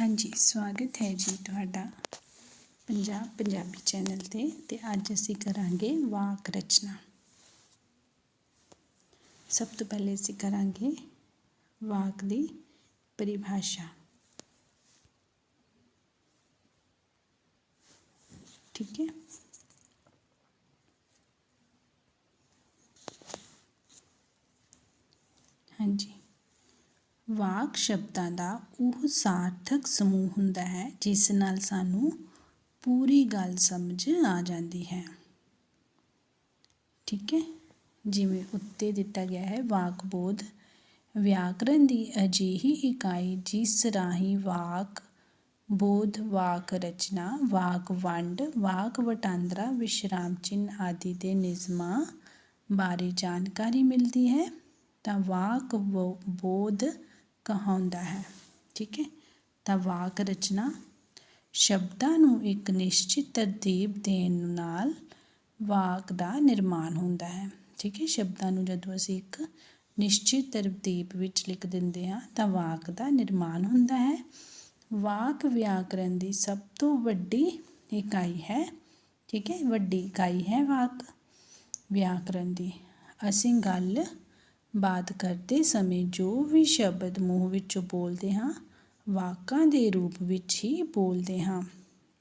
ਹਾਂਜੀ, ਸਵਾਗਤ ਹੈ ਜੀ ਤੁਹਾਡਾ ਪੰਜਾਬ ਪੰਜਾਬੀ ਚੈਨਲ ਤੇ ਤੇ ਅੱਜ ਅਸੀਂ ਕਰਾਂਗੇ ਵਾਕ ਰਚਨਾ। ਸਭ ਤੋਂ ਪਹਿਲੇ ਅਸੀਂ ਕਰਾਂਗੇ ਵਾਕ ਦੀ ਪਰਿਭਾਸ਼ਾ। ਠੀਕ ਹੈ? ਵਾਕ ਸ਼ਬਦਾਂ ਦਾ ਉਹ ਸਾਰਥਕ ਸਮੂਹ ਹੁੰਦਾ ਹੈ, ਜਿਸ ਨਾਲ ਸਾਨੂੰ ਪੂਰੀ ਗੱਲ ਸਮਝ ਆ ਜਾਂਦੀ ਹੈ। ਠੀਕ ਹੈ? ਜਿਵੇਂ ਉੱਤੇ ਦਿੱਤਾ ਗਿਆ ਹੈ, ਵਾਕ ਬੋਧ ਵਿਆਕਰਨ ਦੀ ਅਜਿਹੀ ਇਕਾਈ ਜਿਸ ਰਾਹੀਂ ਵਾਕ ਬੋਧ, ਵਾਕ ਰਚਨਾ, ਵਾਕ ਵੰਡ, ਵਾਕ ਵਟਾਂਦਰਾ, ਵਿਸ਼ਰਾਮ ਚਿੰਨ੍ਹ ਆਦਿ ਦੇ ਨਿਯਮਾਂ ਬਾਰੇ ਜਾਣਕਾਰੀ ਮਿਲਦੀ ਹੈ, ਤਾਂ ਵਾਕ ਬੋਧ ਕਹਾਉਂਦਾ ਹੈ। ਠੀਕ ਹੈ? ਤਾਂ ਵਾਕ ਰਚਨਾ, ਸ਼ਬਦਾਂ ਨੂੰ ਇੱਕ ਨਿਸ਼ਚਿਤ ਤਰਤੀਬ ਦੇਣ ਨਾਲ ਵਾਕ ਦਾ ਨਿਰਮਾਣ ਹੁੰਦਾ ਹੈ। ਠੀਕ ਹੈ? ਸ਼ਬਦਾਂ ਨੂੰ ਜਦੋਂ ਅਸੀਂ ਇੱਕ ਨਿਸ਼ਚਿਤ ਤਰਤੀਬ ਵਿੱਚ ਲਿਖ ਦਿੰਦੇ ਹਾਂ, ਤਾਂ ਵਾਕ ਦਾ ਨਿਰਮਾਣ ਹੁੰਦਾ ਹੈ। ਵਾਕ ਵਿਆਕਰਨ ਦੀ ਸਭ ਤੋਂ ਵੱਡੀ ਇਕਾਈ ਹੈ। ਠੀਕ ਹੈ? ਵੱਡੀ ਇਕਾਈ ਹੈ ਵਾਕ। ਵਿਆਕਰਨ ਦੀ ਅਸੀਂ ਗੱਲ ਬਾਤ ਕਰਦੇ ਸਮੇਂ ਜੋ ਵੀ ਸ਼ਬਦ ਮੂੰਹ ਵਿੱਚੋਂ ਬੋਲਦੇ ਹਾਂ, ਵਾਕਾਂ ਦੇ ਰੂਪ ਵਿੱਚ ਹੀ ਬੋਲਦੇ ਹਾਂ।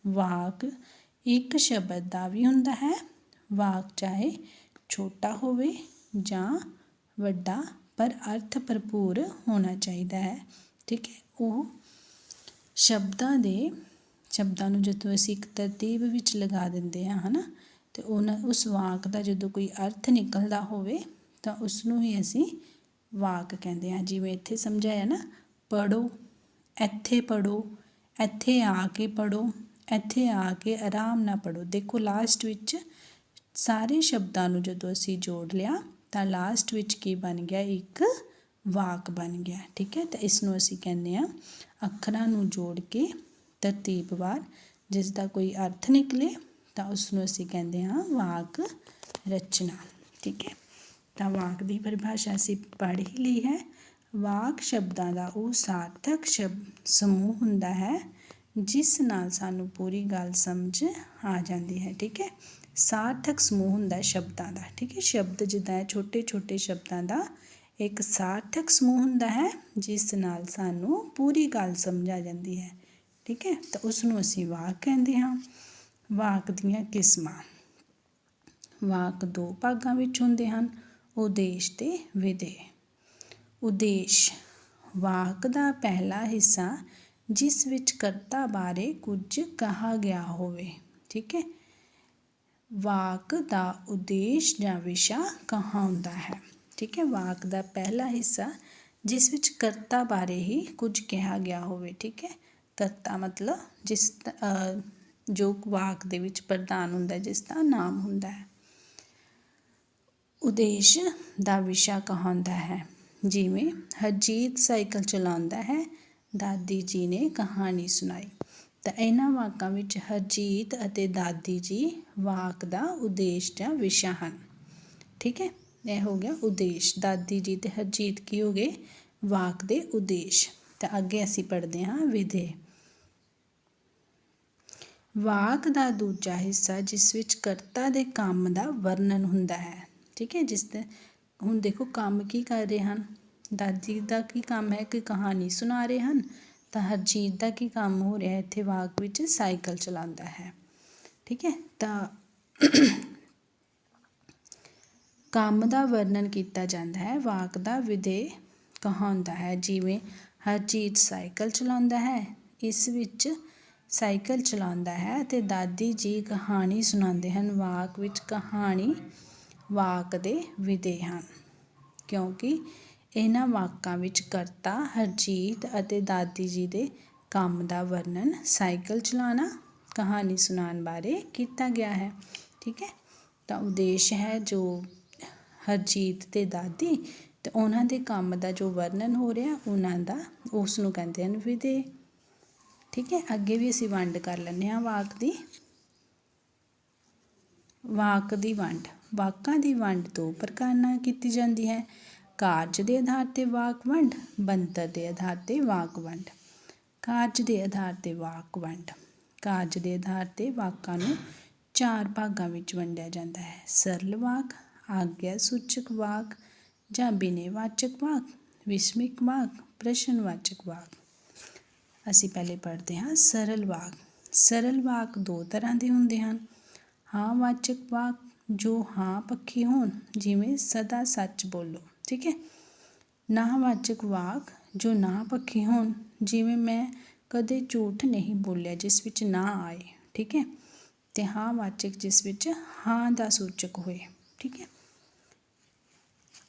ਵਾਕ ਇੱਕ ਸ਼ਬਦ ਦਾ ਵੀ ਹੁੰਦਾ ਹੈ। ਵਾਕ ਚਾਹੇ ਛੋਟਾ ਹੋਵੇ ਜਾਂ ਵੱਡਾ, ਪਰ ਅਰਥ ਭਰਪੂਰ ਹੋਣਾ ਚਾਹੀਦਾ ਹੈ। ਠੀਕ ਹੈ? ਉਹ ਸ਼ਬਦਾਂ ਦੇ, ਸ਼ਬਦਾਂ ਨੂੰ ਜਦੋਂ ਅਸੀਂ ਇੱਕ ਤਰਤੀਬ ਵਿੱਚ ਲਗਾ ਦਿੰਦੇ ਹਾਂ, ਹਨਾ, ਤੇ ਉਹਨਾਂ, ਉਸ ਵਾਕ ਦਾ ਜਦੋਂ ਕੋਈ ਅਰਥ ਨਿਕਲਦਾ ਹੋਵੇ ਤਾਂ ਉਸ ਨੂੰ ਹੀ ਅਸੀਂ ਵਾਕ ਕਹਿੰਦੇ ਹਾਂ। ਜਿਵੇਂ ਇੱਥੇ ਸਮਝਾਇਆ ਨਾ ਪੜੋ ਇੱਥੇ ਪੜੋ ਇੱਥੇ ਆ ਕੇ ਪੜੋ ਇੱਥੇ ਆ ਕੇ ਆਰਾਮ ਨਾਲ ਪੜੋ ਦੇਖੋ ਲਾਸਟ ਵਿੱਚ ਸਾਰੇ ਸ਼ਬਦਾਂ ਨੂੰ ਜਦੋਂ ਅਸੀਂ ਜੋੜ ਲਿਆ, ਤਾਂ ਲਾਸਟ ਵਿੱਚ ਕੀ ਬਣ ਗਿਆ? ਇੱਕ ਵਾਕ ਬਣ ਗਿਆ, ਠੀਕ ਹੈ? ਤਾਂ ਇਸ ਨੂੰ ਅਸੀਂ ਕਹਿੰਦੇ ਆ ਅੱਖਰਾਂ ਨੂੰ ਜੋੜ ਕੇ ਤਰਤੀਬਵਾਰ ਜਿਸ ਦਾ ਕੋਈ ਅਰਥ ਨਿਕਲੇ, ਤਾਂ ਉਸ ਨੂੰ ਅਸੀਂ ਕਹਿੰਦੇ ਹਾਂ ਵਾਕ ਰਚਨਾ, ਠੀਕ ਹੈ? ਤਾਂ ਵਾਕ ਦੀ ਪਰਿਭਾਸ਼ਾ ਅਸੀਂ ਪੜ੍ਹ ਹੀ ਲਈ ਹੈ। ਵਾਕ ਸ਼ਬਦਾਂ ਦਾ ਉਹ ਸਾਰਥਕ ਸ਼ਬਦ ਸਮੂਹ ਹੁੰਦਾ ਹੈ, ਜਿਸ ਨਾਲ ਸਾਨੂੰ ਪੂਰੀ ਗੱਲ ਸਮਝ ਆ ਜਾਂਦੀ ਹੈ, ਠੀਕ ਹੈ? ਸਾਰਥਕ ਸਮੂਹ ਹੁੰਦਾ ਸ਼ਬਦਾਂ ਦਾ, ਠੀਕ ਹੈ? ਸ਼ਬਦ ਜਿੱਦਾਂ ਛੋਟੇ ਛੋਟੇ ਸ਼ਬਦਾਂ ਦਾ ਇੱਕ ਸਾਰਥਕ ਸਮੂਹ ਹੁੰਦਾ ਹੈ, ਜਿਸ ਨਾਲ ਸਾਨੂੰ ਪੂਰੀ ਗੱਲ ਸਮਝ ਆ ਜਾਂਦੀ ਹੈ, ਠੀਕ ਹੈ? ਤਾਂ ਉਸ ਨੂੰ ਅਸੀਂ ਵਾਕ ਕਹਿੰਦੇ ਹਾਂ। ਵਾਕ ਦੀਆਂ ਕਿਸਮਾਂ। ਵਾਕ ਦੋ ਭਾਗਾਂ ਵਿੱਚ ਹੁੰਦੇ ਹਨ। ਉਦੇਸ਼ ਤੇ ਵਿਦੇ ਉਦੇਸ਼ ਵਾਕ ਦਾ ਪਹਿਲਾ ਹਿੱਸਾ ਜਿਸ ਵਿੱਚ ਕਰਤਾ ਬਾਰੇ ਕੁਝ ਕਹਾ ਗਿਆ ਹੋਵੇ, ਠੀਕ ਹੈ? ਵਾਕ ਦਾ ਉਦੇਸ਼ ਜਾਂ ਵਿਸ਼ਾ ਕਹਾ ਹੁੰਦਾ ਹੈ? ਠੀਕ ਹੈ, ਵਾਕ ਦਾ ਪਹਿਲਾ ਹਿੱਸਾ ਜਿਸ ਵਿੱਚ ਕਰਤਾ ਬਾਰੇ ਹੀ ਕੁਝ ਕਿਹਾ ਗਿਆ ਹੋਵੇ, ਠੀਕ ਹੈ? ਕਰਤਾ ਮਤਲਬ ਜਿਸ ਜੋ ਵਾਕ ਦੇ ਵਿੱਚ ਪ੍ਰਧਾਨ ਹੁੰਦਾ ਜਿਸ ਦਾ ਨਾਮ ਹੁੰਦਾ ਹੈ। ਉਦੇਸ਼ ਦਾ ਵਿਸ਼ਾ ਕਹਾਉਂਦਾ ਹੈ। ਜਿਵੇਂ ਹਰਜੀਤ ਸਾਈਕਲ ਚਲਾਉਂਦਾ ਹੈ, ਦਾਦੀ ਜੀ ਨੇ ਕਹਾਣੀ ਸੁਣਾਈ। ਤਾਂ ਇਹਨਾਂ ਵਾਕਾਂ ਵਿੱਚ ਹਰਜੀਤ ਅਤੇ ਦਾਦੀ ਜੀ ਵਾਕ ਦਾ ਉਦੇਸ਼ ਜਾਂ ਵਿਸ਼ਾ ਹਨ। ਠੀਕ ਹੈ, ਇਹ ਹੋ ਗਿਆ ਉਦੇਸ਼। ਦਾਦੀ ਜੀ ਤੇ ਹਰਜੀਤ ਕੀ ਹੋ ਗਏ? ਵਾਕ ਦੇ ਉਦੇਸ਼। ਤਾਂ ਅੱਗੇ ਅਸੀਂ ਪੜ੍ਹਦੇ ਹਾਂ ਵਿਧੇ। ਵਾਕ ਦਾ ਦੂਜਾ ਹਿੱਸਾ ਜਿਸ ਵਿੱਚ ਕਰਤਾ ਦੇ ਕੰਮ ਦਾ ਵਰਣਨ ਹੁੰਦਾ ਹੈ। ਠੀਕ ਹੈ, ਜਿਸ ਤੇ ਹੁਣ ਦੇਖੋ ਕੰਮ ਕੀ ਕਰ ਰਹੇ ਹਨ? ਦਾਦੀ ਦਾ ਕੀ ਕੰਮ ਹੈ? ਕਿ ਕਹਾਣੀ ਸੁਣਾ ਰਹੇ ਹਨ? ਤਾਂ ਹਰਜੀਤ ਦਾ ਕੀ ਕੰਮ ਹੋ ਰਿਹਾ ਇੱਥੇ ਵਾਕ ਵਿੱਚ ਸਾਈਕਲ ਚਲਾਉਂਦਾ ਹੈ। ਠੀਕ ਹੈ, ਤਾਂ ਕੰਮ ਦਾ ਵਰਣਨ ਕੀਤਾ ਜਾਂਦਾ ਹੈ। ਵਾਕ ਦਾ ਵਿਦੇ ਕਹਾਉਂਦਾ ਹੈ, ਜਿਵੇਂ ਹਰਜੀਤ ਸਾਈਕਲ ਚਲਾਉਂਦਾ ਹੈ, ਇਸ ਵਿੱਚ ਸਾਈਕਲ ਚਲਾਉਂਦਾ ਹੈ ਤੇ ਦਾਦੀ ਜੀ ਕਹਾਣੀ ਸੁਣਾਉਂਦੇ ਹਨ। ਵਾਕ ਵਿੱਚ ਕਹਾਣੀ ਵਾਕ ਦੇ ਵਿਦੇ ਹਨ, ਕਿਉਂਕਿ ਇਹਨਾਂ ਵਾਕਾਂ ਵਿੱਚ ਕਰਤਾ, ਹਰਜੀਤ ਅਤੇ ਦਾਦੀ ਜੀ ਦੇ ਕੰਮ ਦਾ ਵਰਣਨ ਸਾਈਕਲ ਚਲਾਉਣਾ ਕਹਾਣੀ ਸੁਣਾਉਣ ਬਾਰੇ ਕੀਤਾ ਗਿਆ ਹੈ। ਠੀਕ ਹੈ? ਤਾਂ ਉਦੇਸ਼ ਹੈ ਜੋ ਹਰਜੀਤ ਤੇ ਦਾਦੀ ਤੇ ਉਹਨਾਂ ਦੇ ਕੰਮ ਦਾ ਜੋ ਵਰਣਨ ਹੋ ਰਿਹਾ, ਉਹਨਾਂ ਦਾ ਉਸ ਨੂੰ ਕਹਿੰਦੇ ਹਨ ਵਿਦੇ ਠੀਕ ਹੈ? ਅੱਗੇ ਵੀ ਅਸੀਂ ਵੰਡ ਕਰ ਲੈਂਦੇ ਹਾਂ ਵਾਕ ਦੀ। ਵਾਕ ਦੀ ਵੰਡ। ਵਾਕਾਂ ਦੀ ਵੰਡ ਦੋ ਪ੍ਰਕਾਰ ਨਾਲ ਕੀਤੀ ਜਾਂਦੀ ਹੈ। ਕਾਰਜ ਦੇ ਆਧਾਰ ਤੇ ਵਾਕ ਵੰਡ, ਬਣਤਰ ਦੇ ਆਧਾਰ ਤੇ ਵਾਕ ਵੰਡ। ਕਾਰਜ ਦੇ ਆਧਾਰ ਤੇ ਵਾਕ ਵੰਡ। ਕਾਰਜ ਦੇ ਆਧਾਰ ਤੇ ਵਾਕਾਂ ਨੂੰ ਚਾਰ ਭਾਗਾਂ ਵਿੱਚ ਵੰਡਿਆ ਜਾਂਦਾ ਹੈ। ਸਰਲ ਵਾਕ, ਆਗਿਆ ਸੂਚਕ ਵਾਕ ਜਾਂ ਬਿਨੇਵਾਚਕ ਵਾਕ, ਵਿਸਮਿਕ ਵਾਕ, ਪ੍ਰਸ਼ਨਵਾਚਕ ਵਾਕ। ਅਸੀਂ ਪਹਿਲੇ ਪੜ੍ਹਦੇ ਹਾਂ ਸਰਲ ਵਾਕ। ਸਰਲ ਵਾਕ ਦੋ ਤਰ੍ਹਾਂ ਦੇ ਹੁੰਦੇ ਹਨ। ਹਾਂ ਵਾਚਕ ਵਾਕ ਜੋ ਹਾਂ ਪੱਖੀ ਹੋਣ ਜਿਵੇਂ ਸਦਾ ਸੱਚ ਬੋਲੋ ਠੀਕ ਹੈ? ਨਾਵਾਚਕ ਵਾਕ ਜੋ ਨਾ ਪੱਖੀ ਹੋਣ ਜਿਵੇਂ ਮੈਂ ਕਦੇ ਝੂਠ ਨਹੀਂ ਬੋਲਿਆ ਜਿਸ ਵਿੱਚ ਨਾ ਆਏ ਠੀਕ ਹੈ? ਤੇ ਹਾਂ ਵਾਚਕ ਜਿਸ ਵਿੱਚ ਹਾਂ ਦਾ ਸੂਚਕ ਹੋਏ ਠੀਕ ਹੈ?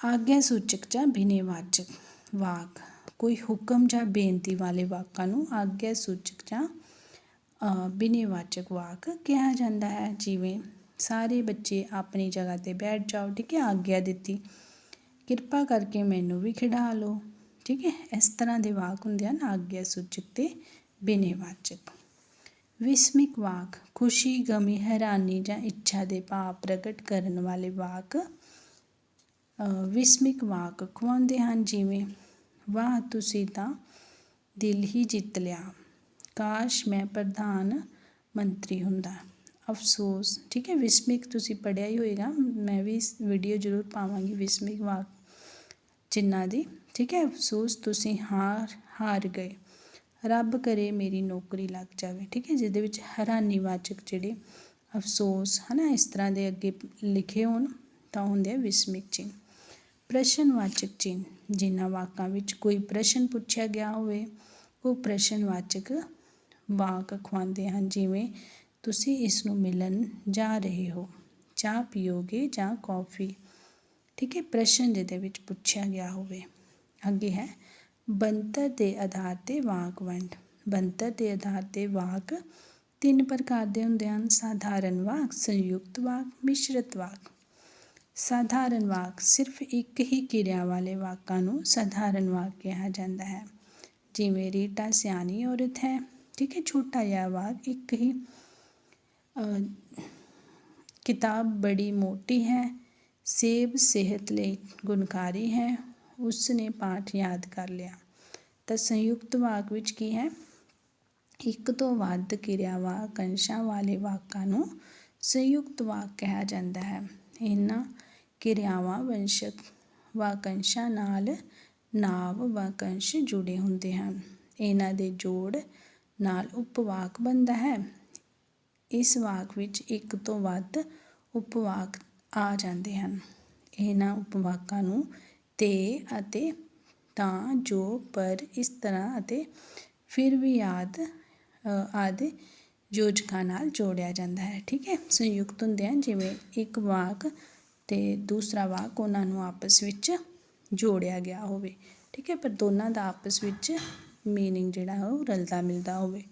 ਆਗਿਆ ਸੂਚਕ ਜਾਂ ਬਿਨੇਵਾਚਕ ਵਾਕ ਕੋਈ ਹੁਕਮ ਜਾਂ ਬੇਨਤੀ ਵਾਲੇ ਵਾਕਾਂ ਨੂੰ ਆਗਿਆ ਸੂਚਕ ਜਾਂ ਅ, ਬਿਨੇਵਾਚਕ ਵਾਕ ਕਿਹਾ ਜਾਂਦਾ ਹੈ ਜਿਵੇਂ ਸਾਰੇ ਬੱਚੇ ਆਪਣੀ ਜਗ੍ਹਾ ਤੇ ਬੈਠ ਜਾਓ, ਠੀਕ ਹੈ? ਆਗਿਆ ਦਿੱਤੀ। ਕਿਰਪਾ ਕਰਕੇ ਮੈਨੂੰ ਵੀ ਖਿਡਾ ਲਓ, ਠੀਕ ਹੈ? ਇਸ ਤਰ੍ਹਾਂ ਦੇ ਵਾਕ ਹੁੰਦੇ ਹਨ ਆਗਿਆ ਸੂਚਕ ਤੇ ਬਿਨੇਵਾਚਕ ਵਿਸਮਿਕ ਵਾਕ, ਖੁਸ਼ੀ, ਗਮੀ, ਹੈਰਾਨੀ ਜਾਂ ਇੱਛਾ ਦੇ ਭਾਵ ਪ੍ਰਗਟ ਕਰਨ ਵਾਲੇ ਵਾਕ ਵਿਸਮਿਕ ਵਾਕ ਖਵਾਉਂਦੇ ਹਨ, ਜਿਵੇਂ, ਵਾਹ, ਤੁਸੀਂ ਤਾਂ ਦਿਲ ਹੀ ਜਿੱਤ ਲਿਆ। ਕਾਸ਼ ਮੈਂ ਪ੍ਰਧਾਨ ਮੰਤਰੀ ਹੁੰਦਾ। ਅਫਸੋਸ। ਠੀਕ ਹੈ, ਵਿਸਮਿਕ ਤੁਸੀਂ ਪੜ੍ਹਿਆ ਹੀ ਹੋਏਗਾ। ਮੈਂ ਵੀ ਇਸ ਵੀਡੀਓ ਜ਼ਰੂਰ ਪਾਵਾਂਗੀ ਵਿਸਮਿਕ ਵਾਕ ਜਿਨ੍ਹਾਂ ਦੀ। ਠੀਕ ਹੈ, ਅਫਸੋਸ, ਤੁਸੀਂ ਹਾਰ ਹਾਰ ਗਏ। ਰੱਬ ਕਰੇ ਮੇਰੀ ਨੌਕਰੀ ਲੱਗ ਜਾਵੇ। ਠੀਕ ਹੈ, ਜਿਹਦੇ ਵਿੱਚ ਹੈਰਾਨੀਵਾਚਕ ਜਿਹੜੇ ਅਫਸੋਸ ਹਨਾ, ਇਸ ਤਰ੍ਹਾਂ ਦੇ ਅੱਗੇ ਲਿਖੇ ਹੋਣ, ਤਾਂ ਹੁੰਦੇ ਆ ਵਿਸਮਿਕ ਚਿੰਨ੍ਹ। ਪ੍ਰਸ਼ਨਵਾਚਕ ਚਿੰਨ੍ਹ, ਜਿਨ੍ਹਾਂ ਵਾਕਾਂ ਵਿੱਚ ਕੋਈ ਪ੍ਰਸ਼ਨ ਪੁੱਛਿਆ ਗਿਆ ਹੋਵੇ, ਉਹ ਪ੍ਰਸ਼ਨਵਾਚਕ ਵਾਕ ਖਵਾਉਂਦੇ ਹਨ। ਜਿਵੇਂ ਤੁਸੀਂ ਇਸ ਨੂੰ ਮਿਲਣ ਜਾ ਰਹੇ ਹੋ। ਚਾਹ ਪੀਓਗੇ ਜਾਂ ਕੌਫੀ? ਠੀਕ ਹੈ, ਪ੍ਰਸ਼ਨ ਜਿਹਦੇ ਵਿੱਚ ਪੁੱਛਿਆ ਗਿਆ ਹੋਵੇ। ਅੱਗੇ ਹੈ ਬੰਤਰ ਦੇ ਆਧਾਰ ਤੇ ਵਾਕ ਵੰਡ। ਬੰਤਰ ਦੇ ਆਧਾਰ ਤੇ ਵਾਕ ਤਿੰਨ ਪ੍ਰਕਾਰ ਦੇ ਹੁੰਦੇ ਹਨ। ਸਾਧਾਰਨ ਵਾਕ, ਸੰਯੁਕਤ ਵਾਕ, ਮਿਸ਼ਰਤ ਵਾਕ। ਸਾਧਾਰਨ ਵਾਕ ਸਿਰਫ ਇੱਕ ਹੀ ਕਿਰਿਆ ਵਾਲੇ ਵਾਕਾਂ ਨੂੰ ਸਾਧਾਰਨ ਵਾਕ ਕਿਹਾ ਜਾਂਦਾ ਹੈ। ਜਿਵੇਂ ਰੀਟਾ ਸਿਆਣੀ ਔਰਤ ਹੈ, ਠੀਕ ਹੈ, ਛੋਟਾ ਜਿਹਾ ਵਾਕ ਇੱਕ ਹੀ ਕਿਤਾਬ ਬੜੀ ਮੋਟੀ ਹੈ ਸੇਬ ਸਿਹਤ ਲਈ ਗੁਣਕਾਰੀ ਹੈ ਉਸ ਨੇ ਪਾਠ ਯਾਦ ਕਰ ਲਿਆ ਤਾਂ ਸੰਯੁਕਤ ਵਾਕ ਵਿੱਚ ਕੀ ਹੈ ਇੱਕ ਤੋਂ ਵੱਧ ਕਿਰਿਆਵਾਂ ਅੰਸ਼ਾਂ ਵਾਲੇ ਵਾਕਾਂ ਨੂੰ ਸੰਯੁਕਤ ਵਾਕ ਕਿਹਾ ਜਾਂਦਾ ਹੈ ਇਹਨਾਂ ਕਿਰਿਆਵਾਂ ਵੰਸ਼ਕ ਵਾਕੰਸ਼ਾਂ ਨਾਲ ਨਾਵ ਵਾਕੰਸ਼ ਜੁੜੇ ਹੁੰਦੇ ਹਨ ਇਹਨਾਂ ਦੇ ਜੋੜ ਨਾਲ ਉਪਵਾਕ ਬਣਦਾ ਹੈ ਇਸ ਵਾਕ ਵਿੱਚ ਇੱਕ ਤੋਂ ਵੱਧ ਉਪਵਾਕ ਆ ਜਾਂਦੇ ਹਨ। ਇਹਨਾਂ ਉਪਵਾਕਾਂ ਨੂੰ ਤੇ ਅਤੇ ਤਾਂ, ਜੋ, ਪਰ, ਇਸ ਤਰ੍ਹਾਂ ਅਤੇ ਫਿਰ ਵੀ ਯਾਦ ਆਦਿ ਯੋਜਕਾਂ ਨਾਲ ਜੋੜਿਆ ਜਾਂਦਾ ਹੈ। ਠੀਕ ਹੈ? ਸੰਯੁਕਤ ਹੁੰਦੇ ਹਨ ਜਿਵੇਂ ਇੱਕ ਵਾਕ ਤੇ ਦੂਸਰਾ ਵਾਕ ਉਹਨਾਂ ਨੂੰ ਆਪਸ ਵਿੱਚ ਜੋੜਿਆ ਗਿਆ ਹੋਵੇ। ਠੀਕ ਹੈ? ਪਰ ਦੋਨਾਂ ਦਾ ਆਪਸ ਵਿੱਚ ਮੀਨਿੰਗ ਜਿਹੜਾ ਉਹ ਰਲਦਾ ਮਿਲਦਾ ਹੋਵੇ।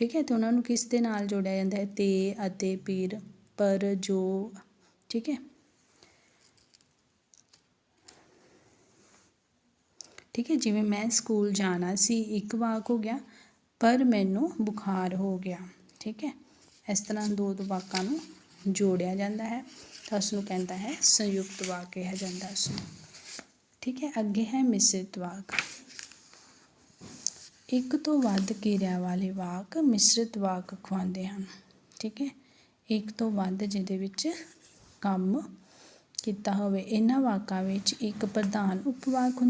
ਠੀਕ ਹੈ, ਤੇ ਉਹਨਾਂ ਨੂੰ ਕਿਸ ਦੇ ਨਾਲ ਜੋੜਿਆ ਜਾਂਦਾ ਹੈ? ਤੇ ਅਤੇ ਪੀਰ, ਪਰ, ਜੋ, ਠੀਕ ਹੈ। ਠੀਕ ਹੈ, ਜਿਵੇਂ ਮੈਂ ਸਕੂਲ ਜਾਣਾ ਸੀ, ਇੱਕ ਵਾਕ ਹੋ ਗਿਆ, ਪਰ ਮੈਨੂੰ ਬੁਖਾਰ ਹੋ ਗਿਆ। ਠੀਕ ਹੈ, ਇਸ ਤਰ੍ਹਾਂ ਦੋ ਦੋ ਵਾਕਾਂ ਨੂੰ ਜੋੜਿਆ ਜਾਂਦਾ ਹੈ, ਤਾਂ ਉਸ ਨੂੰ ਕਹਿੰਦਾ ਹੈ ਸੰਯੁਕਤ ਵਾਕ ਕਿਹਾ ਜਾਂਦਾ ਉਸ ਨੂੰ ਠੀਕ ਹੈ, ਅੱਗੇ ਹੈ ਮਿਸ਼ਰਿਤ ਵਾਕ। ਇੱਕ ਤੋਂ ਵੱਧ ਕਿਰਿਆ ਵਾਲੇ ਵਾਕ ਮਿਸ਼ਰਿਤ ਵਾਕ ਖਵਾਉਂਦੇ ਹਨ, ਠੀਕ ਹੈ? ਇੱਕ ਤੋਂ ਵੱਧ ਜਿਹਦੇ ਵਿੱਚ ਕੰਮ ਕੀਤਾ ਹੋਵੇ, ਇਹਨਾਂ ਵਾਕਾਂ ਵਿੱਚ ਇੱਕ ਪ੍ਰਧਾਨ ਉਪਵਾਕ ਹੁੰਦਾ